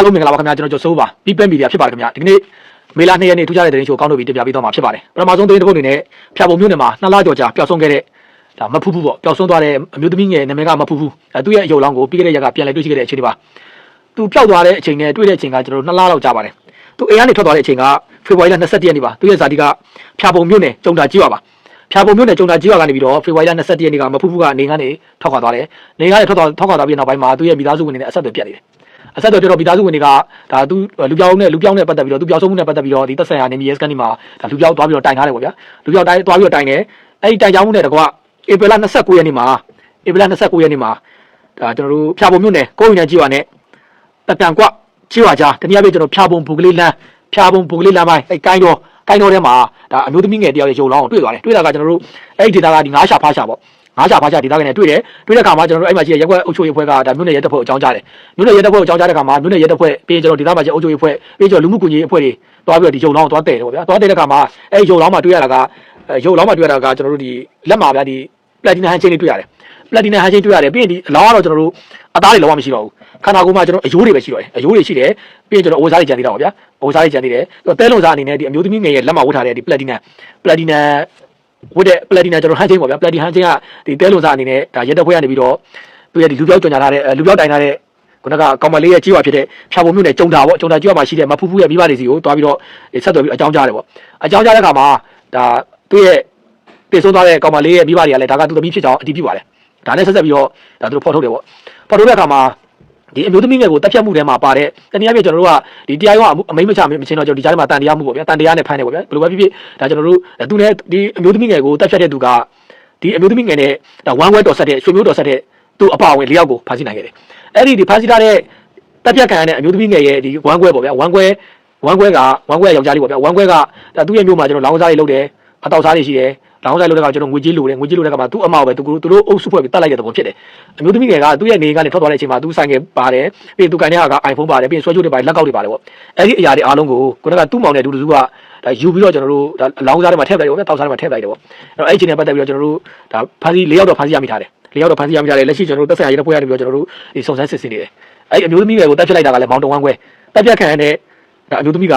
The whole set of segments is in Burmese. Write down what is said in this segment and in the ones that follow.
အားလုံးမင်္ဂလာပါခင်ဗျာကျွန်တော်ကျော်စိုးပါပြီးပက်မီဒီယာဖြစ်ပါတယ်ခင်ဗျာဒီကနေ့မေလ2ရက်နေ့ထူးခြားတဲ့သတင်းချိုးကောင်းလို့ပြီးတင်ပြပေးတော့မှာဖြစ်ပါတယ်ပထမဆုံးသတင်းတစ်ပုဒ်အနေနဲ့ဖြာပုံမြို့နယ်မှာနှစ်လကျော်ကြာပျောက်ဆုံးခဲ့တဲ့ဒါမဖူးဖူးပေါ့ပျောက်ဆုံးသွားတဲ့အမျိုးသမီးငယ်နာမည်ကမဖူးဖူးအဲသူ့ရဲ့အယုံလောင်းကိုပြီးခဲ့တဲ့ရက်ကပြန်လည်တွေ့ရှိခဲ့တဲ့အချိန်ဒီပါသူပျောက်သွားတဲ့အချိန်နဲ့တွေ့တဲ့အချိန်ကကျွန်တော်တို့နှစ်လလောက်ကြာပါတယ်သူအိမ်ကနေထွက်သွားတဲ့အချိန်ကဖေဖော်ဝါရီလ22ရက်နေ့ပါသူရဲ့ဇာတိကဖြာပုံမြို့နယ်ကျုံတာကြီးပါပါဖြာပုံမြို့နယ်ကျုံတာကြီးပါကနေပြီးတော့ဖေဖော်ဝါရီလ22ရက်နေ့ကမဖူးဖူးကနေကနေထွက်ခွာသွားတယ်နေကနေထွက်သွားထွက်ခွာသွားပြီးနောက်ပိုင်းမှာသူ့ရဲ့မိသားစုဝင်တွေနဲ့အဆက်အသွယ်ပြတ်နေတယ် အဆက်အသွယ်ပြတော့မိသားစုဝင်တွေကဒါသူလူပြောင်းနဲ့လူပြောင်းနဲ့ပတ်သက်ပြီးတော့သူပြောင်းဆုံးမှုနဲ့ပတ်သက်ပြီးတော့ဒီသက်ဆိုင်ရာနေမီရဲစကန်ဒီမှာဒါလူပြောင်းသွားပြီးတော့တိုင်ထားတယ်ပေါ့ဗျာလူပြောင်းတိုင်းသွားပြီးတော့တိုင်တယ်အဲ့ဒီတိုင်ကြောင်းမှုနဲ့တကွဧပြီလ29ရက်နေ့မှာဧပြီလ29ရက်နေ့မှာဒါကျွန်တော်တို့ဖြာပုံမြို့နယ်ကိုယ်ဝင်နယ်ကြီးဝါနဲ့တပံကွကြီးဝါကြားတနည်းအားဖြင့်ကျွန်တော်ဖြာပုံဘူကလေးလမ်းဖြာပုံဘူကလေးလမ်းပိုင်းအဲ့ကိုင်းတော်ကိုင်းတော်ထဲမှာဒါအမျိုးသမီးငယ်တယောက်ရဲ့ရုံလောင်းကိုတွေ့သွားတယ်တွေ့တာကကျွန်တော်တို့အဲ့ဒီဒေတာကဒီငါးရှာဖားရှာပေါ့ ငါးရှာဖားရှာဒေသခံတွေတွေ့တယ်တွေ့တဲ့အခါမှာကျွန်တော်တို့အဲ့မှာရှိတဲ့ရက်ွက်အုပ်ချုပ်ရေးဖွဲ့ကဒါမြို့နယ်ရဲတပ်ဖွဲ့ကိုအကြောင်းကြားတယ်မြို့နယ်ရဲတပ်ဖွဲ့ကိုအကြောင်းကြားတဲ့အခါမှာမြို့နယ်ရဲတပ်ဖွဲ့ပြီးရင်ကျွန်တော်ဒေသမှာရှိတဲ့အုပ်ချုပ်ရေးဖွဲ့ပြီးရင်ကျွန်တော်လူမှုကူညီရေးအဖွဲ့တွေတွားပြီးတော့ဒီရုံလောင်းကိုတွားတဲ့တယ်ပေါ့ဗျာတွားတဲ့အခါမှာအဲ့ရုံလောင်းမှာတွေ့ရတာကအဲရုံလောင်းမှာတွေ့ရတာကကျွန်တော်တို့ဒီလက်မှာဗျာဒီပလက်တီနမ်ဟန်ချင်းလေးတွေ့ရတယ်ပလက်တီနမ်ဟန်ချင်းတွေ့ရတယ်ပြီးရင်ဒီအလောင်းကတော့ကျွန်တော်တို့အသားတွေလုံးဝမရှိတော့ဘူးခန္ဓာကိုယ်မှာကျွန်တော်အယိုးတွေပဲရှိတော့တယ်အယိုးတွေရှိတယ်ပြီးရင်ကျွန်တော်အဝတ်စားတွေကြံသေးတာပေါ့ဗျာအဝတ်စားတွေကြံသေးတယ်တဲလုံစားအနေနဲ့ဒီအမျိုးသမီးငယ်ရဲ့လက်မှာဝတ်ထားတဲ့ဒီပလက်တီနမ်ပလက်တီနမ် ဝတ်တဲ့ပလက်တီနာကျွန်တော်ဟန်ချင်းပေါ့ဗျာပလက်တီဟန်ချင်းကဒီတဲလုံစားအနေနဲ့ဒါရက်တက်ဖွဲ့ကနေပြီးတော့သူရဲ့ဒီလူပြောက်ကြော်ညာထားတဲ့အဲလူပြောက်တိုင်ထားတဲ့ခုနကကောင်မလေးရဲ့ကြီးဝါဖြစ်တဲ့ဖြာပုံမျိုးနဲ့ကြုံတာပေါ့ကြုံတာကြီးဝါမှာရှိတဲ့မဖူးဖူးရဲ့မိဘတွေစီကိုတွားပြီးတော့ဆက်သွယ်ပြီးအကြောင်းကြားတယ်ပေါ့အကြောင်းကြားတဲ့အခါမှာဒါသူ့ရဲ့တည်ဆုံးသွားတဲ့ကောင်မလေးရဲ့မိဘတွေကလည်းဒါကသူ့သမီးဖြစ်ကြောင်းအတည်ပြုပါတယ်ဒါနဲ့ဆက်ဆက်ပြီးတော့ဒါသူတို့ဖော်ထုတ်တယ်ပေါ့ဖော်ထုတ်တဲ့အခါမှာ ဒီအမျိုးသမီးငယ်ကိုတက်ဖြတ်မှုထဲမှာပါတဲ့တနည်းအားဖြင့်ကျွန်တော်တို့ကဒီတရားရုံးကအမိမ့်မချမချင်းတော့ကျွန်တော်ဒီကြားထဲမှာတန်တရားမှုပေါ့ဗျာတန်တရားနဲ့ဖမ်းတယ်ပေါ့ဗျာဘယ်လိုပဲဖြစ်ဖြစ်ဒါကျွန်တော်တို့သူနဲ့ဒီအမျိုးသမီးငယ်ကိုတက်ဖြတ်တဲ့သူကဒီအမျိုးသမီးငယ်နဲ့ဒါဝမ်းဝဲတော်ဆက်တဲ့ရွှေမျိုးတော်ဆက်တဲ့သူအပါအဝင်၄ယောက်ကိုဖမ်းဆီးနိုင်ခဲ့တယ်အဲ့ဒီဒီဖမ်းဆီးထားတဲ့တက်ဖြတ်ခံရတဲ့အမျိုးသမီးငယ်ရဲ့ဒီဝမ်းခွဲပေါ့ဗျာဝမ်းခွဲဝမ်းခွဲကဝမ်းခွဲယောက်ျားလေးပေါ့ဗျာဝမ်းခွဲကဒါသူ့ရဲ့မျိုးမှာကျွန်တော်လောင်းစားလေးလုပ်တယ်အတောက်စားလေးရှိတယ် လောင်းစားလေးလုပ်တဲ့ကကျွန်တော်ငွေကြေးလိုတယ်ငွေကြေးလိုတဲ့ကမှာသူ့အမောက်ပဲသူသူတို့အုပ်စုဖွဲ့ပြီးတတ်လိုက်တဲ့သဘောဖြစ်တယ်အမျိုးသမီးငယ်ကသူ့ရဲ့နေကနေထွက်သွားတဲ့အချိန်မှာသူဆိုင်ငယ်ပါတယ်ပြီးသူကန်တဲ့ဟာက iPhone ပါတယ်ပြီးဆွဲကြိုးတွေပါတယ်လက်ကောက်တွေပါတယ်ပေါ့အဲ့ဒီအရာတွေအားလုံးကိုခုနကသူ့မောင်နဲ့တူတူကဒါယူပြီးတော့ကျွန်တော်တို့ဒါလောင်းစားတွေမှာထည့်လိုက်တယ်ပေါ့တောက်စားတွေမှာထည့်လိုက်တယ်ပေါ့အဲ့တော့အဲ့ဒီအချိန်နဲ့ပတ်သက်ပြီးတော့ကျွန်တော်တို့ဒါဖန်စီ၄ယောက်တော့ဖန်စီရမိထားတယ်၄ယောက်တော့ဖန်စီရမိထားတယ်လက်ရှိကျွန်တော်တို့သက်ဆိုင်ရာရေးတဲ့ပွဲရနေပြီးတော့ကျွန်တော်တို့ဒီစုံစမ်းစစ်ဆေးနေတယ်အဲ့ဒီအမျိုးသမီးငယ်ကိုတက်ဖြတ်လိုက်တာကလည်းမောင်တုံဝမ်းခွဲတက်ဖြတ်ခံရတဲ့ဒါအမျိုးသမီးက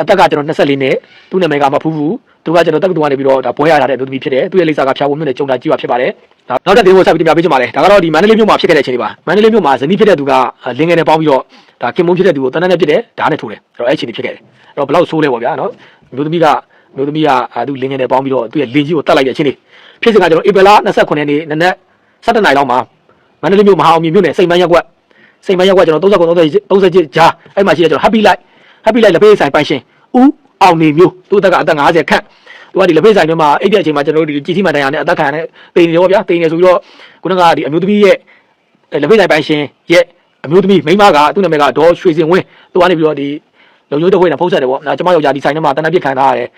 အသက်ကကျွန်တော်24နှစ်သူ့နာမည်ကမဖူးဘူးသူကကျွန်တော်တက္ကသိုလ်ကနေပြီးတော့ဒါပွဲရထားတဲ့အမျိုးသမီးဖြစ်တယ်သူ့ရဲ့လိပ်စာကဖြာဖို့မြို့နယ်ကျုံတာကြီးပါဖြစ်ပါတယ်ဒါနောက်တဲ့ဒီကိုဆက်ပြီးတင်ပြပေးချင်ပါတယ်ဒါကတော့ဒီမန္တလေးမြို့မှာဖြစ်ခဲ့တဲ့အချိန်လေးပါမန္တလေးမြို့မှာဇနီးဖြစ်တဲ့သူကလင်းငယ်နဲ့ပေါင်းပြီးတော့ဒါခင်မုန်းဖြစ်တဲ့သူကိုတန်းတန်းနဲ့ဖြစ်တယ်ဓာတ်နဲ့ထိုးတယ်အဲ့တော့အဲ့အချိန်လေးဖြစ်ခဲ့တယ်အဲ့တော့ဘလောက်ဆိုးလဲပေါ့ဗျာနော်အမျိုးသမီးကအမျိုးသမီးကအာသူလင်းငယ်နဲ့ပေါင်းပြီးတော့သူ့ရဲ့လင်းကြီးကိုတတ်လိုက်တဲ့အချိန်လေးဖြစ်စဉ်ကကျွန်တော်ဧပြီလ29ရက်နေ့နနက်7:00နာရီလောက်မှာမန္တလေးမြို့မဟာအောင်မြေမြို့နယ်စိန်ပန်းရက်ကွက်စိန်ပန်းရက်ကွက်ကျွန်တော်39 30 30ကြားအဲ့မှာရှိတဲ့ကျွန်တော် Happy Light Happy Light လက်ဖေးဆိုင်ပိုင်ရှင်ဦးအောင်နေမျိုးသူ့အသက်ကအသက်50ခန့်သူကဒီလက်ဖေးဆိုင်ထဲမှာအိတ်တဲ့အချိန်မှာကျွန်တော်တို့ဒီကြည်စီမန်တိုင်ရနဲ့အသက်ခံရတဲ့ပိန်နေရောဗျာပိန်နေဆိုပြီးတော့ခုနကဒီအမျိုးသမီးရဲ့လက်ဖေးဆိုင်ပိုင်ရှင်ရဲ့အမျိုးသမီးမိန်းမကသူ့နာမည်ကဒေါ်ရွှေစင်ဝင်းသူကနေပြီးတော့ဒီလုံချိုးတဝဲနဲ့ဖုံးဆက်တယ်ပေါ့နော်ကျွန်မယောက်ျားဒီဆိုင်ထဲမှာတန်းတန်းပြစ်ခံထားရတယ်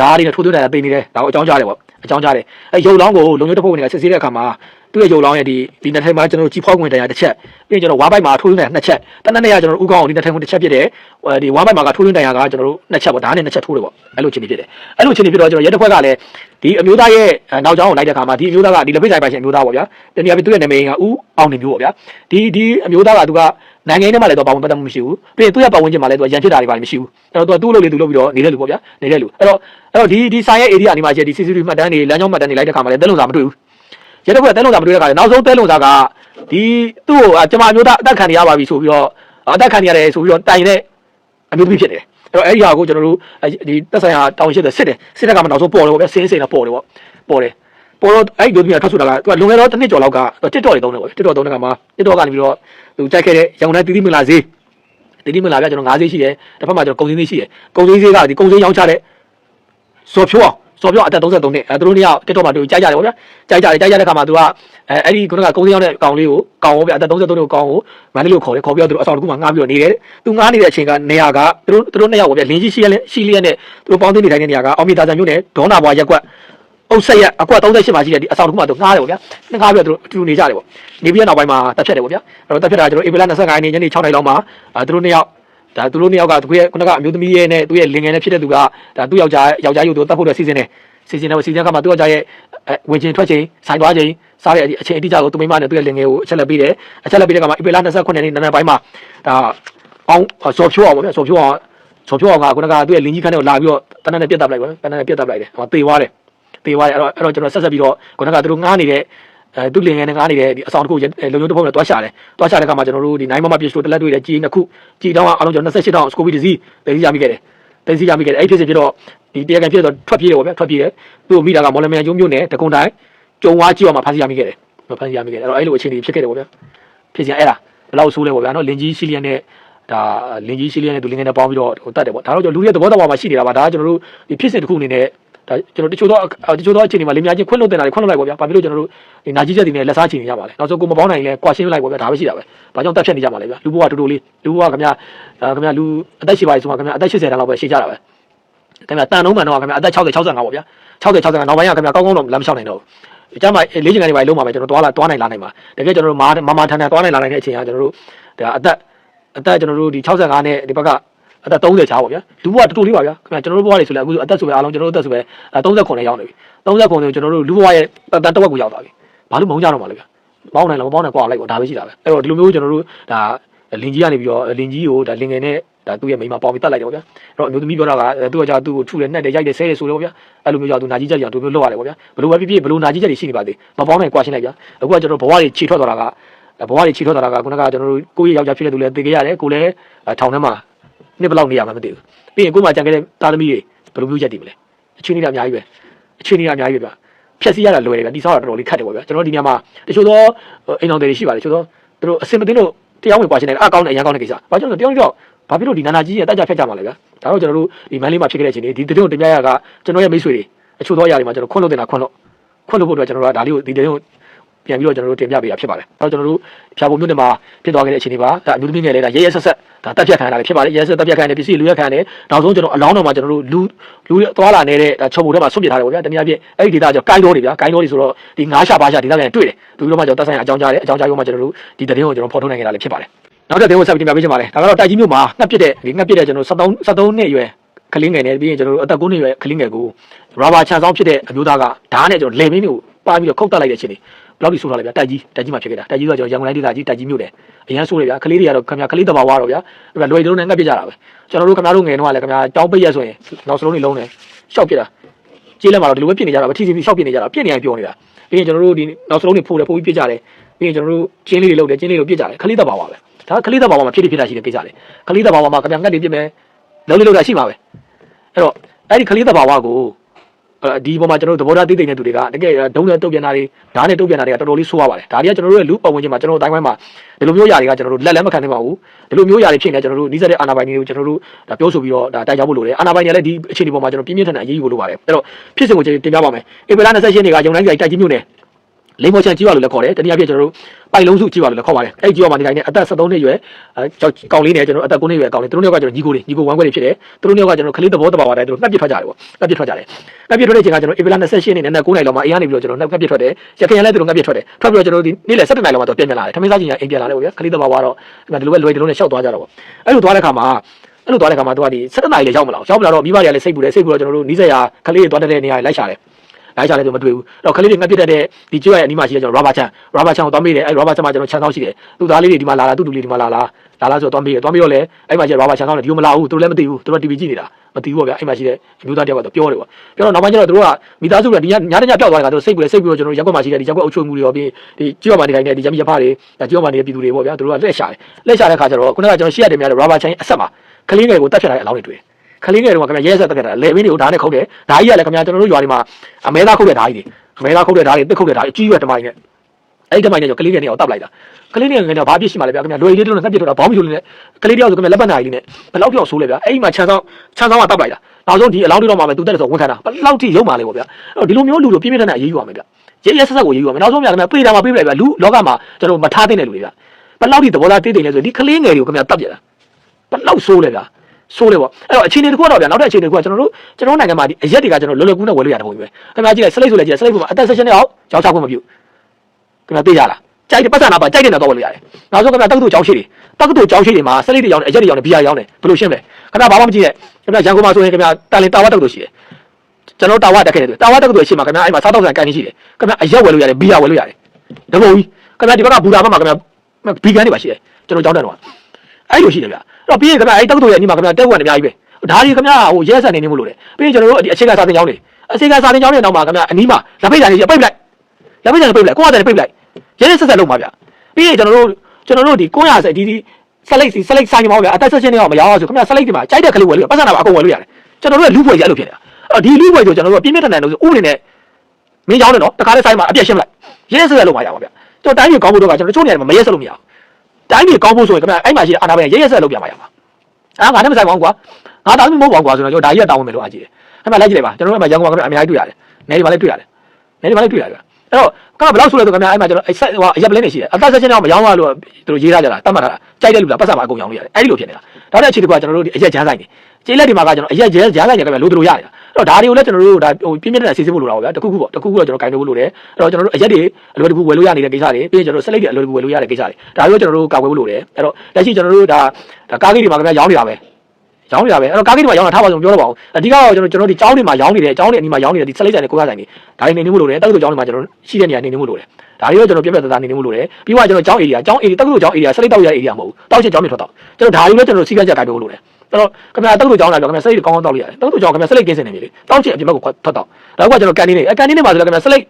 ဓာတ်ရည်နဲ့ထိုးသွင်းတာပိန်နေတယ်ဒါကိုအကြောင်းကြားတယ်ပေါ့အကြောင်းကြားတယ်အဲရုပ်လောင်းကိုလုံချိုးတဝဲနဲ့စစ်ဆေးတဲ့အခါမှာသူ့ရဲ့ရုပ်လောင်းရဲ့ဒီဒီနှစ်ထိုင်မှာကျွန်တော်တို့ကြီးဖောက်ဝင်တရားတစ်ချက်ပြီးရင်ကျွန်တော်ဝါးပိုက်မှာထိုးသွင်းတာနှစ်ချက်တန်းတန်းနဲ့ကကျွန်တော်တို့ဥကောင်းကိုဒီနှစ်ထိုင်ကိုတစ်ချက်ပြစ်တယ်ဒီဝါးပိုက်မှာကထိုးသွင်းတရားကကျွန်တော်တို့နှစ်ချက်ပေါ့ဒါနဲ့နှစ်ချက်ထိုးတယ်ပေါ့အဲ့လိုချင်းနေဖြစ်တယ်အဲ့လိုချင်းနေဖြစ်တော့ကျွန်တော်ရဲတစ်ခွက်ကလည်းဒီအမျိုးသားရဲ့နောက်ကျောင်းကိုလိုက်တဲ့အခါမှာဒီအမျိုးသားကဒီလက်ဖိတ်ဆိုင်ပိုင်ရှင်အမျိုးသားပေါ့ဗျာတနည်းအားဖြင့်သူ့ရဲ့နာမည်ကဦးအောင်နေမျိုးပေါ့ဗျာဒီဒီအမျိုးသားကသူကနိုင်ငံထဲမှာလည်းတော့ပါဝင်ပတ်သက်မှုမရှိဘူးပြီးရင်သူ့ရဲ့ပတ်ဝန်းကျင်မှာလည်းသူကရန်ဖြစ်တာတွေပါမရှိဘူးအဲ့တော့သူကသူ့လိုလေသူလုပ်ပြီးတော့နေတဲ့လူပေါ့ဗျာနေတဲ့လူအဲ့တော့အဲ့တော့ဒီဒီဆိုင်ရဲ့ area အနေမှာရှိတဲ့ဒီ CCTV မှတ်တမ်းတွေလမ်းကြောင်းမှတ်တမ်းတွေလိုက်တဲ့အခါမှာလည်းတဲလုံစာမတွေ့ဘူး ရဲတစ်ခွက်တဲလုံစာမတွေ့တဲ့အခါလည်းနောက်ဆုံးတဲလုံစာကဒီသူ့ကိုကျွန်မအမျိုးသားအသက်ခံနေရပါပြီဆိုပြီးတော့အသက်ခံနေရတယ်ဆိုပြီးတော့တိုင်တဲ့အမျိုးသမီးဖြစ်နေတယ်အဲ့တော့အဲ့ဒီဟာကိုကျွန်တော်တို့ဒီသက်ဆိုင်ရာတောင်းရှိတဲ့စစ်တယ်စစ်တဲ့ကမှနောက်ဆုံးပေါ်တယ်ပေါ့ဗျာစင်းစင်းနဲ့ပေါ်တယ်ပေါ့ပေါ်တယ်ပေါ်တော့အဲ့ဒီဒုတိယထွက်ဆိုတာကသူကလွန်ခဲ့တော့တစ်နှစ်ကျော်လောက်ကတစ်တော်တွေတုံးတယ်ပေါ့တစ်တော်တုံးတဲ့ကမှာတစ်တော်ကနေပြီးတော့သူကြိုက်ခဲ့တဲ့ရောင်တဲ့တီတီမလာဈေးတီတီမလာပြကျွန်တော်၅ဈေးရှိတယ်တစ်ဖက်မှာကျွန်တော်ကုံစင်းဈေးရှိတယ်ကုံစင်းဈေးကဒီကုံစင်းရောင်းချတဲ့စော်ဖြိုးအောင် စော်ဖြိုးအသက်33နှစ်အဲသူတို့နှစ်ယောက်တစ်တော်မှာတူကြိုက်ကြတယ်ပေါ့ဗျာကြိုက်ကြတယ်ကြိုက်ကြတဲ့ခါမှာသူကအဲအဲ့ဒီခုနကကုံစင်းရောင်းတဲ့ကောင်လေးကိုကောင်ဟောဗျအသက်33နှစ်ကိုကောင်ကိုမန္တလေးကိုခေါ်တယ်ခေါ်ပြီးတော့သူတို့အဆောင်တစ်ခုမှာငှားပြီးတော့နေတယ်သူငှားနေတဲ့အချိန်ကနေရာကသူတို့သူတို့နှစ်ယောက်ပေါ့ဗျလင်းကြီးရှိရလဲရှိလျက်နဲ့သူတို့ပေါင်းသိနေထိုင်တဲ့နေရာကအောင်မြေတာဆန်မြို့နယ်ဒေါနာဘွားရက်ကွက်အုပ်ဆက်ရအကွက်38မှာရှိတဲ့ဒီအဆောင်တစ်ခုမှသူငှားတယ်ပေါ့ဗျာငှားပြီးတော့သူတို့အတူတူနေကြတယ်ပေါ့နေပြီးတဲ့နောက်ပိုင်းမှာတက်ဖြတ်တယ်ပေါ့ဗျာအဲ့တော့တက်ဖြတ်တာကျွန်တော်ဧပြီလ25ရက်နေ့ညနေ6နာရီလောက်မှာအဲသူတို့နှစ်ယောက် ဒါသူတို့နှစ်ယောက်ကသူရဲ့ခုနကအမျိုးသမီးရဲ့နဲ့သူရဲ့လင်ငယ်နဲ့ဖြစ်တဲ့သူကဒါသူ့ယောက်ျားယောက်ျားရုပ်သူတတ်ဖို့တဲ့စီစဉ်တယ်စီစဉ်တယ်စီစဉ်ကမှသူ့ယောက်ျားရဲ့ဝင်ချင်းထွက်ချင်းဆိုင်သွားချင်းစားတဲ့အချိန်အတိအကျကိုသူမိမနဲ့သူ့ရဲ့လင်ငယ်ကိုအချက်လက်ပေးတယ်အချက်လက်ပေးတဲ့ကမှဧပြီလ29ရက်နေ့နံနက်ပိုင်းမှာဒါအောင်ဇော်ဖြိုးအောင်ပေါ့ဗျာဇော်ဖြိုးအောင်ဇော်ဖြိုးအောင်ကခုနကသူ့ရဲ့လင်ကြီးခန်းထဲကိုလာပြီးတော့တနက်နဲ့ပြတ်တက်လိုက်ပါတနက်နဲ့ပြတ်တက်လိုက်တယ်ဟိုတေသွားတယ်တေသွားတယ်အဲ့တော့အဲ့တော့ကျွန်တော်ဆက်ဆက်ပြီးတော့ခုနကသူတို့ငားနေတဲ့ အဲသူလင်ငယ်နဲ့ငားနေတဲ့ဒီအဆောင်တစ်ခုလုံချုံတစ်ဖုံနဲ့တွားရှာတယ်တွားရှာတဲ့အခါမှာကျွန်တော်တို့ဒီနိုင်မမပြစ်စတိုတလက်တွေ့တဲ့ကြီးနှစ်ခုကြီးတောင်းအောင်ကျွန်တော်28တောင်းစကိုပီတစ်စီးတည်စီရမိခဲ့တယ်တည်စီရမိခဲ့တယ်အဲ့ဖြစ်စဉ်ဖြစ်တော့ဒီတရားခံဖြစ်တော့ထွက်ပြေးတယ်ပေါ့ဗျာထွက်ပြေးတယ်သူ့ကိုမိတာကမော်လမြိုင်ကျုံမြို့နယ်တကုံတိုင်းကျုံဝါကြီးအောင်မှာဖမ်းဆီးရမိခဲ့တယ်ဖမ်းဆီးရမိခဲ့တယ်အဲ့တော့အဲ့လိုအခြေအနေဖြစ်ခဲ့တယ်ပေါ့ဗျာဖြစ်စဉ်အဲ့ဒါဘယ်လောက်ဆိုးလဲပေါ့ဗျာနော်လင်ကြီးစီလီယန်နဲ့ဒါလင်ကြီးစီလီယန်နဲ့သူလင်ငယ်နဲ့ပေါင်းပြီးတော့ဟိုတတ်တယ်ပေါ့ဒါတော့ကျွန်တော်လူတွေသဘောတရားမှာရှိနေတာပါဒါကကျွန်တော်တို့ဒီဖြစ်စဉ်တစ်ခုအနေနဲ့ ဒါကျွန်တော်တချို့တော့တချို့တော့အခြေအနေမှာလင်များချင်းခွင့်လွှတ်တင်တာတွေခွင့်လွှတ်လိုက်ပေါ့ဗျာဘာဖြစ်လို့ကျွန်တော်တို့ဒီနာကြီးချက်တွေနဲ့လက်စားချင်နေရပါလဲနောက်ဆုံးကိုမပေါင်းနိုင်လဲကွာရှင်းလိုက်ပေါ့ဗျာဒါပဲရှိတာပဲဘာကြောင့်တက်ဖြတ်နေကြမှာလဲဗျာလူဘဝတူတူလေးလူဘဝခင်ဗျာခင်ဗျာလူအသက်ရှိပါလေဆိုမှခင်ဗျာအသက်80တန်းလောက်ပဲရှိကြတာပဲခင်ဗျာတန်လုံးမှန်တော့ခင်ဗျာအသက်60 65ပေါ့ဗျာ60 65နောက်ပိုင်းကခင်ဗျာကောင်းကောင်းတော့လမ်းမလျှောက်နိုင်တော့ဘူးကျမ်းမာလေးချင်ကန်တွေပါလုံးမှာပဲကျွန်တော်တွားလာတွားနိုင်လာနိုင်ပါတကယ်ကျွန်တော်တို့မာမမာထန်ထန်တွားနိုင်လာနိုင်တဲ့အချိန်ကကျွန်တော်တို့ဒါအသက်အသက်ကျွန်တော်တို့ဒီ65နဲ့ဒီဘက်က အသက်30ချားပေါ့ဗျာလူဘဝတူတူလေးပါဗျာခင်ဗျာကျွန်တော်တို့ဘဝတွေဆိုလဲအခုအသက်ဆိုပဲအားလုံးကျွန်တော်တို့အသက်ဆိုပဲ39နဲ့ရောက်နေပြီ39ဆိုကျွန်တော်တို့လူဘဝရဲ့တန်တဝက်ကိုရောက်သွားပြီဘာလို့မုန်းကြတော့မှာလဲဗျာပေါင်းနိုင်လားမပေါင်းနိုင်ကွာလိုက်ပေါ့ဒါပဲရှိတာပဲအဲ့တော့ဒီလိုမျိုးကျွန်တော်တို့ဒါလင်ကြီးကနေပြီးတော့လင်ကြီးကိုဒါလင်ငယ်နဲ့ဒါသူ့ရဲ့မိန်းမပေါင်းပြီးတတ်လိုက်တယ်ပေါ့ဗျာအဲ့တော့အမျိုးသမီးပြောတာကသူ့ကကြာသူ့ကိုထုတယ်နှက်တယ်ရိုက်တယ်ဆဲတယ်ဆိုတယ်ပေါ့ဗျာအဲ့လိုမျိုးကြောင့်သူနာကြီးချက်ကြောင့်သူမျိုးလောက်ရတယ်ပေါ့ဗျာဘယ်လိုပဲဖြစ်ဖြစ်ဘယ်လိုနာကြီးချက်တွေရှိနေပါသေးမပေါင်းနိုင်ကွာရှင်းလိုက်ဗျာအခုကကျွန်တော်ဘဝတွေခြေထွက်သွားတာကဘဝတွေခြေထွက်သွားတာကခုနကကျွန်တော်တို့ကိုယ့်ရဲ့ယောက်ျားဖြစ်တဲ့သူလည်းသိခဲ့ရတယ်ကိုလည်းထောင်ထဲမှာ နှစ်ဘယ်လောက်နေရမှမသိဘူးပြီးရင်ကိုယ်မှကြံခဲ့တဲ့သားသမီးတွေဘယ်လိုမျိုးရက်တည်မလဲအချင်းကြီးကအများကြီးပဲအချင်းကြီးကအများကြီးပဲဗျာဖြက်စီရတာလွယ်တယ်ဗျာတိဆောက်တာတော်တော်လေးခက်တယ်ပေါ့ဗျာကျွန်တော်ဒီညမှာတချို့သောအိမ်တော်တွေရှိပါတယ်တချို့သောသူတို့အစင်မသိလို့တရားဝင်ကွာရှင်းတယ်အကောင်းနဲ့အရန်ကောင်းတဲ့ကိစ္စဘာကြောင့်လဲတယောက်ကြောက်ဘာဖြစ်လို့ဒီနာနာကြီးရဲ့တက်ကြဖြတ်ကြမှာလဲဗျာဒါတော့ကျွန်တော်တို့ဒီမန်းလေးမှာဖြစ်ခဲ့တဲ့အချိန်တွေဒီတတိယတင်ပြရကကျွန်တော်ရဲ့မိတ်ဆွေတွေအချို့သောအရာတွေမှာကျွန်တော်ခွန့်လို့တင်တာခွန့်လို့ခွန့်လို့ဖို့အတွက်ကျွန်တော်တို့ကဒါလေးကိုဒီတတိယ ပြန်ပြီးတော့ကျွန်တော်တို့တင်ပြပေးတာဖြစ်ပါတယ်။အဲတော့ကျွန်တော်တို့ဖြာပုံမြို့နယ်မှာဖြစ်သွားခဲ့တဲ့အခြေအနေပါ။ဒါအမျိုးသမီးငယ်လေးဒါရဲရဲဆက်ဆက်ဒါတက်ပြတ်ခံရတာလည်းဖြစ်ပါတယ်။ရဲဆက်တက်ပြတ်ခံရတယ်ပစ္စည်းလူရက်ခံရတယ်။နောက်ဆုံးကျွန်တော်အလောင်းတော်မှာကျွန်တော်တို့လူလူသွားလာနေတဲ့ချုံပုံထဲမှာဆွတ်ပြထားတယ်ပေါ့ဗျာ။တနည်းအားဖြင့်အဲ့ဒီဒေတာကျကိုင်းတော်တွေဗျာ။ကိုင်းတော်တွေဆိုတော့ဒီငါးရှာပါရှာဒေတာပြန်တွေ့တယ်။ပြီးတော့မှကျွန်တော်တက်ဆိုင်အကြောင်းကြားတယ်။အကြောင်းကြားရုံမှာကျွန်တော်တို့ဒီတရင်ကိုကျွန်တော်ဖော်ထုတ်နိုင်ခဲ့တာလည်းဖြစ်ပါတယ်။နောက်တဲ့တင်ကိုဆက်ပြီးတင်ပြပေးချင်ပါတယ်။ဒါကတော့တိုက်ကြီးမြို့မှာငှက်ပစ်တဲ့ဒီငှက်ပစ်တဲ့ကျွန်တော်73 73နှစ်အရွယ်ကလေးငယ်နဲ့ပြီးရင်ကျွန်တော်တို့အသက်9နှစ်ရွယ်ကလေးငယ်ကိုရာဘာချန်ဆောင်ဖြစ်တဲ့အမျိုးသားကဓာတ်နဲ့ကျွန်တော်လေမင်းတွေကိုပါပြီးတော့ခုတ်တက်လိုက်တဲ့အချိန်တွေဘယ် လောက်ထိဆိုးထားလဲဗျာတိုက်ကြီးတိုက်ကြီးမှာဖြစ်ခဲ့တာတိုက်ကြီးဆိုတော့ကျွန်တော်ရန်ကုန်တိုင်းဒေသကြီးတိုက်ကြီးမြို့တယ်အရန်ဆိုးတယ်ဗျာကလေးတွေကတော့ခင်ဗျာကလေးတဘာဝတော့ဗျာအဲ့ဒါလွယ်တုံးနဲ့ငတ်ပြကြတာပဲကျွန်တော်တို့ခင်ဗျားတို့ငယ်တော့လည်းခင်ဗျာတောင်းပိတ်ရဆိုရင်နောက်စလုံးတွေလုံးတယ်ရှောက်ပြတာကြေးလက်မှာတော့ဒီလိုပဲပြစ်နေကြတာပဲထိထိရှောက်ပြနေကြတာပြစ်နေရင်ပြောနေတာပြီးရင်ကျွန်တော်တို့ဒီနောက်စလုံးတွေဖိုးတယ်ဖိုးပြီးပြစ်ကြတယ်ပြီးရင်ကျွန်တော်တို့ကျင်းလေးတွေလုပ်တယ်ကျင်းလေးတွေပြစ်ကြတယ်ကလေးတဘာဝပဲဒါကလေးတဘာဝမှာဖြစ်ဖြစ်ဖြစ်တာရှိတဲ့ကိစ္စလေကလေးတဘာဝမှာခင်ဗျာငတ်တွေပြစ်မယ်လုံးလေးလုံးတာရှိမှာပဲအဲ့တော့အဲ့ဒီကလေးတဘာဝကိုအဲ ဒီပေါ်မှာကျွန်တော်တို့သဘောထားသိသိတဲ့သူတွေကတကယ်ဒုံနဲ့တုတ်ပြန်တာတွေဓာတ်နဲ့တုတ်ပြန်တာတွေကတော်တော်လေးဆိုးရပါတယ်ဒါတွေကကျွန်တော်တို့ရဲ့လူပတ်ဝန်းကျင်မှာကျွန်တော်တို့အတိုင်းပိုင်းမှာဒီလိုမျိုးຢာတွေကကျွန်တော်တို့လက်လက်မခံနိုင်ပါဘူးဒီလိုမျိုးຢာတွေဖြစ်နေကျွန်တော်တို့နီးစပ်တဲ့အာဏာပိုင်တွေကိုကျွန်တော်တို့ဒါပြောဆိုပြီးတော့ဒါတိုက်ကြဖို့လိုတယ်အာဏာပိုင်တွေလည်းဒီအခြေအနေပေါ်မှာကျွန်တော်ပြင်းပြင်းထန်ထန်အရေးယူဖို့လိုပါတယ်အဲ့တော့ဖြစ်စဉ်ကိုကျွန်တော်တင်ပြပါမယ်ဧပြီလ28ရက်နေ့ကရုံတိုင်းကြီးတိုက်ကြီးမြို့နယ် လိမ္မောချန်ကြီးပါလို့လည်းခေါ်တယ်တနည်းအားဖြင့်ကျွန်တော်တို့ပိုင်လုံးစုကြီးပါလို့လည်းခေါ်ပါတယ်အဲ့ဒီကြီးပါမှာနေတိုင်းနဲ့အသက်73နှစ်ရွယ်ကောင်လေးနဲ့ကျွန်တော်အသက်9နှစ်ရွယ်ကောင်လေးသူတို့နှစ်ယောက်ကကျွန်တော်ညီကိုလေးညီကိုဝမ်းခွဲတွေဖြစ်တယ်သူတို့နှစ်ယောက်ကကျွန်တော်ကလေးသဘောတဘာဝတိုင်းသူတို့နှက်ပြစ်ထွက်ကြတယ်ပေါ့နှက်ပြစ်ထွက်ကြတယ်နှက်ပြစ်ထွက်တဲ့အချိန်ကကျွန်တော်ဧပြီလ28ရက်နေ့နနက်9နာရီလောက်မှာအေးရနေပြီးတော့ကျွန်တော်နှက်ပြစ်ထွက်တယ်ရခိုင်လည်းသူတို့နှက်ပြစ်ထွက်တယ်ထွက်ပြီးတော့ကျွန်တော်ဒီနေ့လယ်7နာရီလောက်မှာတော့ပြန်ပြန်လာတယ်ထမင်းစားချိန်ကအိမ်ပြန်လာတယ်ပေါ့ဗျာကလေးသဘာဝတော့ဒီလိုပဲလွယ်ဒီလိုနဲ့ရှောက်သွားကြတော့ပေါ့အဲ့လိုသွားတဲ့ခါမှာအဲ့လိုသွားတဲ့ခါမှာသူကဒီ7နာရီလည်းရောက်မလာရောက်မလာတော့မိဘတွေကလည်းစိတ်ပူတယ်စိတ်ပူတော့ကျွန်တော်တို့နီးစက်ရကလေးတွေသွားတဲ့နေရာလိုက်ရှာတယ် လိုက်ချလိုက်တော့မတွေ့ဘူးအဲ့တော့ကလေးတွေငတ်ပြစ်တတ်တဲ့ဒီကျွတ်ရဲ့အနီးမှာရှိတဲ့ကျွန်တော် rubber chan rubber chan ကိုသွားမေးတယ်အဲ့ rubber chan မှာကျွန်တော်ခြံဆောင်ရှိတယ်သူသားလေးတွေဒီမှာလာလာသူ့တူလေးဒီမှာလာလာလာလာဆိုတော့သွားမေးတယ်သွားမေးတော့လေအဲ့မှာရှိတဲ့ rubber chan ဆောင်တယ်ဒီကိုမလာဘူးသူတို့လည်းမသိဘူးသူတို့ TV ကြည့်နေတာမသိဘူးပေါ့ဗျာအဲ့မှာရှိတဲ့အမျိုးသားတယောက်ကတော့ပြောတယ်ပေါ့ပြောတော့နောက်ပိုင်းကျတော့သူတို့ကမိသားစုကဒီညညတညပျောက်သွားတယ်ကသူစိတ်ပူတယ်စိတ်ပူတော့ကျွန်တော်ရက်ကွက်မှာရှိတဲ့ဒီရက်ကွက်အုပ်ချုပ်မှုတွေရောပြီးဒီကျွတ်မှာနေတိုင်းတဲ့ဒီဂျမီရဖားတွေကျွတ်မှာနေတဲ့ပြည်သူတွေပေါ့ဗျာသူတို့ကလက်ရှာတယ်လက်ရှာတဲ့ခါကျတော့ခုနကကျွန်တော်ရှေ့ရတယ်များတဲ့ rubber chan အဆက်မှာကလေးငယ်ကိုတက်ဖြတ်လိုက်အလောင်းတွေတွေ့တယ် ခလေးငယ်တော့ခင်ဗျရဲဆက်တက်ခဲ့တာလေဘင်းတွေကိုဓာတ်နဲ့ခုတ်တယ်ဓာကြီးကလည်းခင်ဗျကျွန်တော်တို့ရွာတွေမှာအမဲသားခုတ်တဲ့ဓာကြီးတွေအမဲသားခုတ်တဲ့ဓာကြီးတစ်ခုတ်တဲ့ဓာကြီးအကြီးရွယ်တမိုင်းနဲ့အဲ့ဒီတမိုင်းနဲ့ကလေးငယ်တွေအောင်တပ်လိုက်တာကလေးငယ်ငယ်တော့ဘာဖြစ်ရှိမှလဲဗျာခင်ဗျလွယ်လေးတို့နဲ့နှက်ပြတော့ဘောင်းမချိုးလေးနဲ့ကလေးတယောက်ဆိုခင်ဗျလက်ပတ်နာကြီးနဲ့ဘယ်လောက်ပြောဆိုးလဲဗျာအဲ့ဒီမှာခြံဆောင်ခြံဆောင်ကတပ်လိုက်တာနောက်ဆုံးဒီအလောင်းတွေတော့မှပဲသူတက်တယ်ဆိုဝန်ခံတာဘယ်လောက်ထိရုံမာလဲပေါ့ဗျာအဲ့တော့ဒီလိုမျိုးလူတို့ပြင်းပြင်းထန်ထန်အေးအေးယူရမယ်ဗျာရဲရဲဆက်ဆက်ကိုအေးအေးယူရမယ်နောက်ဆုံးဗျာခင်ဗျပေးတာမှပေးပလိုက်ဗျာလူလောကမှာကျွန်တော်မထားသင့်တဲ့လူတွေဗျာဘယ်လောက်ထိသဘောထားတိတ်တိတ်လဲဆိုဒီကလေးငယ်တွေကိုခင်ဗျတပ်ပြတာဘယ်လောက်ဆိုးလဲဗျာ ဆိုးတယ်ပေါ့အဲ့တော့အခြေအနေတစ်ခုတော့ဗျာနောက်တဲ့အခြေအနေတစ်ခုကကျွန်တော်တို့ကျွန်တော်နိုင်ငံမှာဒီအရက်တွေကကျွန်တော်လောလောကူးနဲ့ဝယ်လို့ရတယ်ပုံပဲခင်ဗျာကြည့်လိုက်စလိတ်ဆိုလိုက်ကြည့်လိုက်စလိတ်ပေါ်မှာအသက်16နှစ်အောက်ကြောက်ချခွင့်မပြုခင်ဗျာသိရလားကြိုက်တယ်ပတ်စံနာပါကြိုက်တယ်တော့ဝယ်လို့ရတယ်နောက်ဆုံးခင်ဗျာတက္ကသိုလ်ကျောင်းရှိတွေတက္ကသိုလ်ကျောင်းရှိတွေမှာစလိတ်တွေရောင်းတယ်အရက်တွေရောင်းတယ်ဘီယာရောင်းတယ်ဘယ်လိုရှင်းမလဲခင်ဗျာဘာမှမကြည့်နဲ့ခင်ဗျာရန်ကုန်မှာဆိုရင်ခင်ဗျာတာလင်တာဝါတက္ကသိုလ်ရှိတယ်ကျွန်တော်တာဝါတက်ခဲ့တယ်တာဝါတက္ကသိုလ်ရှိမှာခင်ဗျာအဲ့မှာစားတော့ဆိုင်ကန်ရှိတယ်ခင်ဗျာအရက်ဝယ်လို့ရတယ်ဘီယာဝယ်လို့ရတယ်တပုံကြီးခင်ဗျာဒီဘက်ကဘူတာဘက်မှာခင်ဗျာဘီကန်တွေပါရှိတယ်ကျွန်တော်ကျောင်းတက်တော့ အဲ့လိုရှိတယ်ဗျအဲ့တော့ပြီးရင်ခင်ဗျအဲ့တက္ကသိုလ်ရဲ့အနီးမှာခင်ဗျတက်ဝင်အများကြီးပဲဒါဒီခင်ဗျဟိုရဲဆက်နေနေမို့လို့လေပြီးရင်ကျွန်တော်တို့ဒီအခြေခံစာသင်ကျောင်းတွေအခြေခံစာသင်ကျောင်းတွေနောက်မှာခင်ဗျအနီးမှာလက်ပိတ်တာတွေပိတ်လိုက်လက်ပိတ်တာတွေပိတ်လိုက်ကိုယ့်အတယ်ပိတ်လိုက်ရဲရဲဆက်ဆက်လုပ်ပါဗျပြီးရင်ကျွန်တော်တို့ကျွန်တော်တို့ဒီ900ဆက်ဒီဒီဆက်လိုက်ဆက်လိုက်ဆိုင်ကြပါဦးဗျအသက်ဆက်ရှင်တွေအောင်မရအောင်ဆိုခင်ဗျဆက်လိုက်ဒီမှာကြိုက်တဲ့ကလေးဝယ်လို့ပတ်စံတာပါအကုန်ဝယ်လို့ရတယ်ကျွန်တော်တို့ကလူ့ဘွယ်ကြီးအဲ့လိုဖြစ်နေတာအဲ့ဒီလူ့ဘွယ်ဆိုကျွန်တော်တို့ပြင်းပြထန်ထန်လို့ဆိုဥပဒေနဲ့မင်းကြောင်းတယ်နော်တခါလေးဆိုင်မှာအပြည့်ရှင်းလိုက်ရဲဆက်ဆက်လုပ်ပါရပါဗျကျွန်တော်တိုင်းပြည်ကောင်းဖို့တော့ကကျွန်တော်တို့ချို့နေရာမှာမရဲဆက်လို့မရဘူး တိုင်းပြည်ကောင်းဖို့ဆိုရင်ခင်ဗျအဲ့မှာရှိတဲ့အာဏာပိုင်ရဲရဲဆက်လုပ်ပြပါရပါအာငါနဲ့မဆိုင်ပါဘူးကွာငါတောင်းမဟုတ်ပါဘူးကွာဆိုတော့ကျွန်တော်ဒါကြီးကတောင်းဝင်မယ်လို့အားကြီးတယ်အဲ့မှာလိုက်ကြည့်လိုက်ပါကျွန်တော်တို့ကရန်ကုန်မှာခင်ဗျအများကြီးတွေ့ရတယ်နေဒီမှာလည်းတွေ့ရတယ်နေဒီမှာလည်းတွေ့ရတယ်အဲ့တော့ကဘယ်လောက်ဆိုလဲဆိုခင်ဗျအဲ့မှာကျွန်တော်အဲ့ဆက်ဟိုအရက်ပလင်းနေရှိတယ်အသက်ဆက်ချင်းတော့မရောင်းရလို့သူတို့ရေးထားကြတာတတ်မှတ်ထားတာကြိုက်တဲ့လူလားပတ်စံမှာအကုန်ရောင်းလို့ရတယ်အဲ့ဒီလိုဖြစ်နေတာဒါတဲ့အခြေတကွာကျွန်တော်တို့ဒီအရက်ချမ်းဆိုင်နေကျေးလက်ဒီမှာကကျွန်တော်အရက်ကျဲဂျားဆိုင်နေခင်ဗျလို့တို့ရတယ်အဲ့ တော့ဒါတွေကိုလည်းကျွန်တော်တို့ဒါဟိုပြင်းပြတဲ့ဆေးစစ်ဖို့လိုတာပါဗျာတခုခုပေါ့တခုခုတော့ကျွန်တော်ကင်လို့ဖို့လိုတယ်အဲ့တော့ကျွန်တော်တို့အရက်တွေအလွယ်တကူဝယ်လို့ရနေတဲ့ကိစ္စတွေပြီးရင်ကျွန်တော်တို့ဆက်လိုက်တွေအလွယ်တကူဝယ်လို့ရတဲ့ကိစ္စတွေဒါတွေကိုကျွန်တော်တို့ကာကွယ်ဖို့လိုတယ်အဲ့တော့လက်ရှိကျွန်တော်တို့ဒါဒါကားကြီးတွေမှာခင်ဗျရောင်းနေတာပဲရောင်းနေတာပဲအဲ့တော့ကားကြီးတွေမှာရောင်းတာထားပါဆိုပြောတော့ပါဦးအဓိကတော့ကျွန်တော်ကျွန်တော်ဒီကျောင်းတွေမှာရောင်းနေတယ်ကျောင်းတွေအနီးမှာရောင်းနေတဲ့ဒီဆက်လိုက်ဆိုင်တွေကိုရဆိုင်တွေဒါတွေနေနေမှုလိုတယ်တက္ကသိုလ်ကျောင်းတွေမှာကျွန်တော်ရှိတဲ့နေရာနေနေမှုလိုတယ်ဒါတွေတော့ကျွန်တော်ပြပြတသားနေနေမှုလိုတယ်ပြီးတော့ကျွန်တော်ကျောင်း area ကျောင်း area တက္ကသိုလ်ကျောင်း area ဆက်လိုက်တောက်ရ area မဟုတ်ဘူးတောက်ချင်ကျောင်းတွေထွက်တော့ကျွန်တော်ဒါတွေလည်းကျွန်တော်စီကံချက်ကိုင်ဖို့လိုတယ် အဲ့တော့ခင်ဗျာတက္ကသိုလ်ကျောင်းလာပြောခင်ဗျာဆက်လိုက်ကောင်းကောင်းတောက်လို့ရတယ်တက္ကသိုလ်ကျောင်းခင်ဗျာဆက်လိုက်ကင်းစင်နေပြီလေတောက်ချင်အပြင်ဘက်ကိုထွက်တော့ဒါကကျွန်တော်ကန်နေနေအကန်နေနေမှာဆိုလည်းခင်ဗျာဆက်လိုက်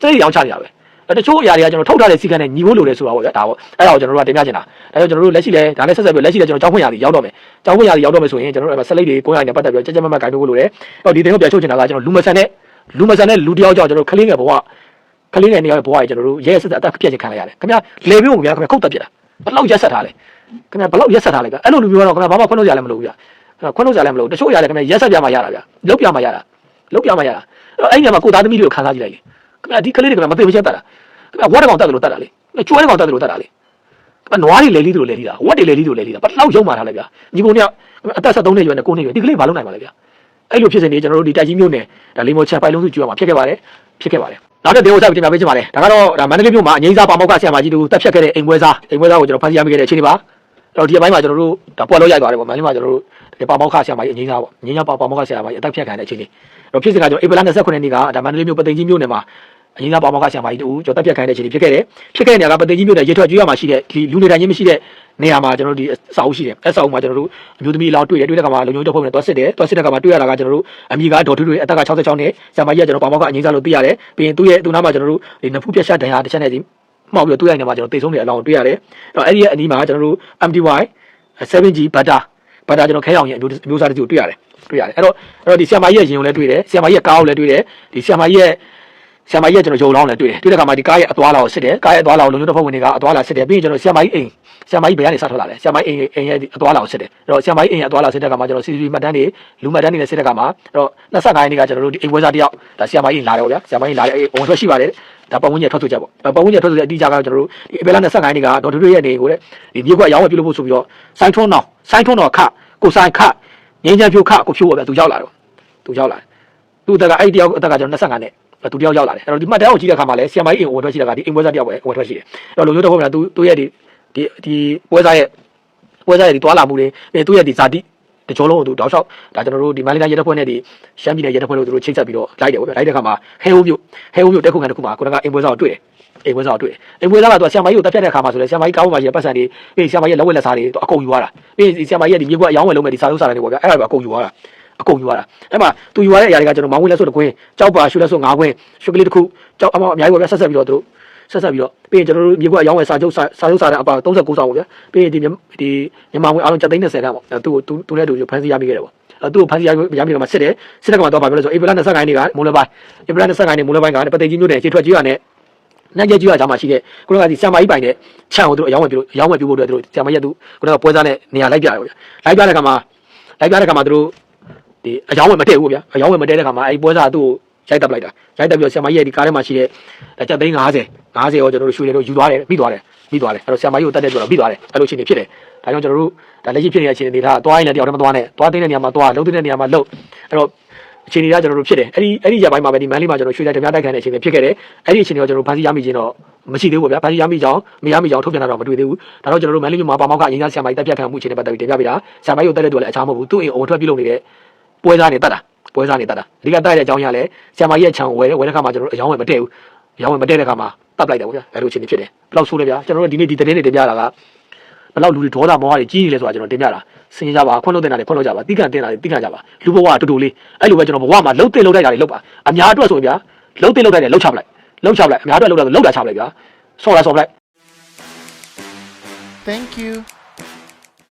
ဆက်လိုက်ရောင်းချနေရပဲအဲ့တချို့အရာတွေကကျွန်တော်ထုတ်ထားတဲ့စီကံနဲ့ညီဖို့လိုတယ်ဆိုတာပေါ့ဗျာဒါပေါ့အဲ့ဒါကိုကျွန်တော်တို့ကတင်ပြချင်တာဒါကြောင့်ကျွန်တော်တို့လက်ရှိလဲဒါနဲ့ဆက်ဆက်ပြီးလက်ရှိလဲကျွန်တော်ကျောင်းဖွင့်ရာတွေရောက်တော့မယ်ကျောင်းဖွင့်ရာတွေရောက်တော့မယ်ဆိုရင်ကျွန်တော်တို့အဲ့ဆက်လိုက်တွေကိုရနေပတ်သက်ပြီးကြက်ကြက်မတ်မတ်ဂိုင်းဖို့လိုတယ်အဲ့တော့ဒီတင်ကိုပြန်ချုပ်ချင်တာကကျွန်တော်လူမဆန်တဲ့လူမဆန်တဲ့လူတယောက်ကြောင့်ကျွန်တော်ခလင်းငယ်ဘဝခလင်းငယ်နေရာဘဝကြီးကျွန်တော်တို့ရဲဆက်ဆက်အသက်ပြည့်ချင်ခံလိုက်ရတယ်ခင်ဗျာလေပြို့ကိုဗျာခင်ဗျာခုတ်တက်ပြစ်တာဘယ်လောက်ရက်ဆက်ထားလဲ ခင်ဗျာဘယ်လောက်ရက်ဆက်ထားလဲဗျာအဲ့လိုလူမျိုးကတော့ခင်ဗျာဘာမှခွင့်လို့ရလည်းမလို့ဗျာခွင့်လို့ရလည်းမလို့တချို့ရတယ်ခင်ဗျာရက်ဆက်ပြမှရတာဗျာလုတ်ပြမှရတာလုတ်ပြမှရတာအဲ့အဲ့ညမှာကိုသားသမီးတွေကိုခန်းစားကြည့်လိုက်လေခင်ဗျာဒီကလေးတွေခင်ဗျာမသိမချင်းတက်တာခင်ဗျာဝတ်တကောင်တက်တယ်လို့တက်တာလေကျွဲတကောင်တက်တယ်လို့တက်တာလေခင်ဗျာနွားတွေလဲလီးတယ်လို့လဲလီးတာဝတ်တွေလဲလီးတယ်လို့လဲလီးတာဘယ်လောက်ရုံမာထားလဲဗျာညီကိုเนี่ยအသက်73နှစ်ရွယ်နဲ့9နှစ်ရွယ်ဒီကလေးဘာလုပ်နိုင်ပါလဲဗျာအဲ့လိုဖြစ်စဉ်တွေကျွန်တော်တို့ဒီတိုက်ကြီးမျိုးနဲ့ဒါလိမောချက်ပိုင်လုံးစုကျွေးမှာဖြစ်ခဲ့ပါတယ်ဖြစ်ခဲ့ပါတယ်နောက်တစ်ဒေဝဆက်ပြင်ပြပေးချင်ပါတယ်ဒါကတော့ဒါမန္တလေးမြို့မှာအငိမ့်စားပါမောက်ကဆရာမကြီးတူတက်ဖြတ်ခဲ့တဲ့အိမ်ပွဲစားအိမ်ပွဲစားကိုကျွန်တော်ဖန်စီရမိခဲ့တဲ့အခြေအနေပါအဲ့ တော့ဒီအပိုင်းမှာကျွန်တော်တို့ဒါပွက်လို့ရိုက်သွားတယ်ပေါ့မန္တလေးမှာကျွန်တော်တို့ဒီပါမောက်ခဆရာမကြီးအငိမ့်စားပေါ့ငိမ့်စားပါပါမောက်ကဆရာမကြီးအတက်ဖြတ်ခံတဲ့အခြေအနေအဲ့တော့ဖြစ်စဉ်ကကျွန်တော်ဧပြီလ29ရက်နေ့ကဒါမန္တလေးမြို့ပသိမ်ကြီးမြို့နယ်မှာအရင်ကပါမောက်ကဆရာမကြီးတူကျွန်တော်တက်ပြတ်ခိုင်းတဲ့အခြေအနေဖြစ်ခဲ့တယ်ဖြစ်ခဲ့တဲ့နေရာကပသိမ်ကြီးမြို့နယ်ရေထွက်ကျွေးရမှာရှိတဲ့ဒီလူနေတိုင်းချင်းမရှိတဲ့နေရာမှာကျွန်တော်တို့ဒီအစာအုပ်ရှိတယ်အစာအုပ်မှာကျွန်တော်တို့အမျိုးသမီးအလောင်းတွေ့တယ်တွေ့တဲ့ခါမှာလုံချုံတက်ဖို့နဲ့တွားစစ်တယ်တွားစစ်တဲ့ခါမှာတွေ့ရတာကကျွန်တော်တို့အမိကဒေါ်ထွေးထွေးအသက်က66နဲ့ဆရာမကြီးကကျွန်တော်ပါမောက်ကအငိမ့်စားလို့သိရတယ်ပြီးရင်သူ့ရဲ့သူ့နားမှာကျွန်တော်တို့ဒီနဖူးပြတ်ရှတ်တန်ရာတစ်ချက်နဲ့ဒီ မှောက်ပြီးတော့တွေ့ရနေမှာကျွန်တော်တိတ်ဆုံးနေအလောင်းတွေ့ရတယ်အဲ့တော့အဲ့ဒီရဲ့အနီးမှာကျွန်တော်တို့ MTY 7G butter butter ကျွန်တော်ခဲအောင်ရဲ့အမျိုးအမျိုးစားတချို့တွေ့ရတယ်တွေ့ရတယ်အဲ့တော့အဲ့တော့ဒီဆရာမကြီးရဲ့ရင်ကိုလည်းတွေ့တယ်ဆရာမကြီးရဲ့ကားကိုလည်းတွေ့တယ်ဒီဆရာမကြီးရဲ့ဆရာမကြီးကကျွန်တော်ယုံလောင်းလည်းတွေ့တယ်တွေ့တဲ့ခါမှာဒီကားရဲ့အသွားလာကိုစစ်တယ်ကားရဲ့အသွားလာကိုလုံချုံတစ်ဖက်ဝင်တွေကအသွားလာစစ်တယ်ပြီးရင်ကျွန်တော်ဆရာမကြီးအိမ်ဆရာမကြီးဘယ်ကနေစထွက်လာလဲဆရာမကြီးအိမ်အိမ်ရဲ့အသွားလာကိုစစ်တယ်အဲ့တော့ဆရာမကြီးအိမ်ရဲ့အသွားလာစစ်တဲ့ခါမှာကျွန်တော် CCTV မှတ်တမ်းတွေလူမှတ်တမ်းတွေနဲ့စစ်တဲ့ခါမှာအဲ့တော့25ရက်နေ့ကကျွန်တော်တို့ဒီအိမ်ဝဲစားတယောက်ဒါဆရာမကြီးလာတယ်ပေါ့ဗျာဆရာမကြီးလာတယ်အိမ်ဝင်ထွက်ရှိပါတယ် ဒါပတ်ဝန်းကျင်ထွက်ဆိုချက်ပေါ့ပတ်ဝန်းကျင်ထွက်ဆိုချက်အတိအကျကတော့ကျွန်တော်တို့ဒီအပေလာ25ရက်နေ့ကဒေါ်ထွေးထွေးရဲ့နေကိုတဲ့ဒီမြေကွက်ရောင်းဝယ်ပြုလုပ်ဖို့ဆိုပြီးတော့စိုင်းထွန်းတော်စိုင်းထွန်းတော်ခကိုစိုင်းခငင်းချမ်းဖြိုးခကိုဖြိုးပေါ့ဗျာသူရောက်လာတော့သူရောက်လာတယ်သူအသက်ကအဲ့ဒီတယောက်အသက်ကကျွန်တော်25နဲ့သူတယောက်ရောက်လာတယ်အဲ့တော့ဒီမှတ်တမ်းကိုကြည့်တဲ့အခါမှာလည်းဆီယမိုင်းအိမ်ဝင်ထွက်ရှိတာကဒီအိမ်ပွဲစားတယောက်ပဲဝင်ထွက်ရှိတယ်အဲ့တော့လုံချိုးတော့ဟုတ်မလားသူသူရဲ့ဒီဒီဒီပွဲစားရဲ့ပွဲစားရဲ့ဒီတွာလာမှုတွေအဲသူရဲ့ဒီဇာတိ တကြောလုံးကိုသူတောက်လျှောက်ဒါကျွန်တော်တို့ဒီမန္တလေးရဲတပ်ဖွဲ့နဲ့ဒီရှမ်းပြည်နယ်ရဲတပ်ဖွဲ့တို့သူတို့ချိတ်ဆက်ပြီးတော့လိုက်တယ်ပေါ့ဗျာလိုက်တဲ့အခါမှာဟဲဟိုးမြို့ဟဲဟိုးမြို့တက်ခုခံတစ်ခုမှာကိုကအိမ်ပွဲစားကိုတွေ့တယ်အိမ်ပွဲစားကိုတွေ့တယ်အိမ်ပွဲစားကသူကဆီယမိုင်းကိုတက်ပြတ်တဲ့အခါမှာဆိုလဲဆီယမိုင်းကားပေါ်မှာရှိတဲ့ပတ်စံတွေပြီးဆီယမိုင်းရဲ့လက်ဝက်လက်စားတွေသူအကုန်ယူသွားတာပြီးဆီယမိုင်းရဲ့ဒီမြေကွက်အယောင်းဝယ်လုံးမဲ့ဒီစာချုပ်စာတမ်းတွေပေါ့ဗျာအဲ့ဒါပဲအကုန်ယူသွားတာအကုန်ယူရတာအဲ့မှာသူယူရတဲ့အရာတွေကကျွန်တော်မောင်းဝင်လက်ဆိုတကွင်းကြောက်ပါရှုလက်ဆိုငါးကွင်းရှုကလေးတစ်ခုကြောက်အမောင်အများကြီးပေါ့ဗျာဆက်ဆက်ပြီးတော့သူတို့ ဆက်ဆက်ပြီးတော့ပြီးရင်ကျွန်တော်တို့မြေကွက်အယောင်းဝယ်စာချုပ်စာချုပ်စာတမ်းအပါ39ဆောင်ပေါ့ဗျာပြီးရင်ဒီဒီမြန်မာဝင်အားလုံး7သိန်း30တန်းပေါ့သူ့ကိုသူသူနဲ့တူဖန်စီရမိခဲ့တယ်ပေါ့အဲ့သူ့ကိုဖန်စီရမိရမိတော့မှစစ်တယ်စစ်တဲ့ကောင်တော့ဗာပြောလဲဆိုဧပြီလ25ရက်နေ့ကမိုးလပိုင်းဧပြီလ25ရက်နေ့မိုးလပိုင်းကပသိမ်ကြီးမြို့နယ်ခြေထွက်ကြီးရနဲ့နိုင်ကျကြီးရကြမှာရှိတဲ့ခုနကဒီဆံမကြီးပိုင်တဲ့ခြံကိုသူတို့အယောင်းဝယ်ပြုလို့အယောင်းဝယ်ပြုဖို့အတွက်သူတို့ဆံမကြီးကသူခုနကပွဲစားနဲ့နေရာလိုက်ပြတယ်ပေါ့ဗျာလိုက်ပြတဲ့ခါမှာလိုက်ပြတဲ့ခါမှာသူတို့ဒီအယောင်းဝယ်မတည့်ဘူးဗျာအယောင်းဝယ်မတည့်တဲ့ခါမှာအဲ့ပွဲစားကသူ့ကို ရိုက်တက်လိုက်တာရိုက်တက်ပြီးတော့ဆံမကြီးရဲ့ဒီကားထဲမှာရှိတဲ့ဒါကြက်သိန်း50 50ရောကျွန်တော်တို့ရွှေတွေတို့ယူသွားတယ်ပြီးသွားတယ်ပြီးသွားတယ်အဲ့တော့ဆံမကြီးကိုတက်တဲ့ပြောတော့ပြီးသွားတယ်အဲ့လိုအခြေအနေဖြစ်တယ်ဒါကြောင့်ကျွန်တော်တို့ဒါလက်ရှိဖြစ်နေတဲ့အခြေအနေတွေဒါသွားရင်လည်းတယောက်တည်းမသွားနဲ့သွားတဲ့နေရာမှာသွားလုံးတဲ့နေရာမှာလုံးအဲ့တော့အခြေအနေကကျွန်တော်တို့ဖြစ်တယ်အဲ့ဒီအဲ့ဒီရက်ပိုင်းမှာပဲဒီမန်လေးမှာကျွန်တော်ရွှေတိုင်းတပြားတိုက်ခံတဲ့အခြေအနေဖြစ်ခဲ့တယ်အဲ့ဒီအခြေအနေကိုကျွန်တော်တို့ဖန်စီရမိခြင်းတော့မရှိသေးဘူးဗျာဖန်စီရမိကြောင်းမရမိကြောင်းထုတ်ပြန်တာတော့မတွေ့သေးဘူးဒါတော့ကျွန်တော်တို့မန်လေးမြို့မှာပါမောက်ကအရင်ကဆရာမကြီးတက်ပြတ်ခံမှုအခြေအနေပတ်သက်ပြီးတင်ပြပေးတာဆရာမကြီးကိုတက်တဲ့တူလည်းအခြားမဟုတ်ဘူးသူ့အိမ်အုံထွက်ပြုတ်လုပ်နေတဲ့ပွဲစားနေတက်တာ ပွဲစားနေတက်တာအဓိကတက်တဲ့အကြောင်းရလဲဆရာမကြီးရဲ့ခြံဝယ်ဝယ်တဲ့ခါမှာကျွန်တော်တို့အယောင်းဝယ်မတည့်ဘူးအယောင်းဝယ်မတည့်တဲ့ခါမှာတပ်လိုက်တယ်ဗျာအဲ့လိုအခြေအနေဖြစ်တယ်ဘယ်လောက်ဆိုးလဲဗျာကျွန်တော်တို့ဒီနေ့ဒီသတင်းတွေတင်ပြတာကဘယ်လောက်လူတွေဒေါသမောဟတွေကြီးနေလဲဆိုတာကျွန်တော်တင်ပြတာစင်ကြပါခွန်းလို့တင်တာတွေခွန်းလို့ကြပါတိကန်တင်တာတွေတိကန်ကြပါလူဘဝကတူတူလေးအဲ့လိုပဲကျွန်တော်ဘဝမှာလှုပ်တင်လှုပ်တိုက်တာတွေလှုပ်ပါအများအတွက်ဆိုရင်ဗျာလှုပ်တင်လှုပ်တိုက်တယ်လှုပ်ချပလိုက်လှုပ်ချပလိုက်အများအတွက်လှုပ်တာဆိုလှုပ်တာချပလိုက်ဗျာဆော့လာဆော့ပလိုက် Thank you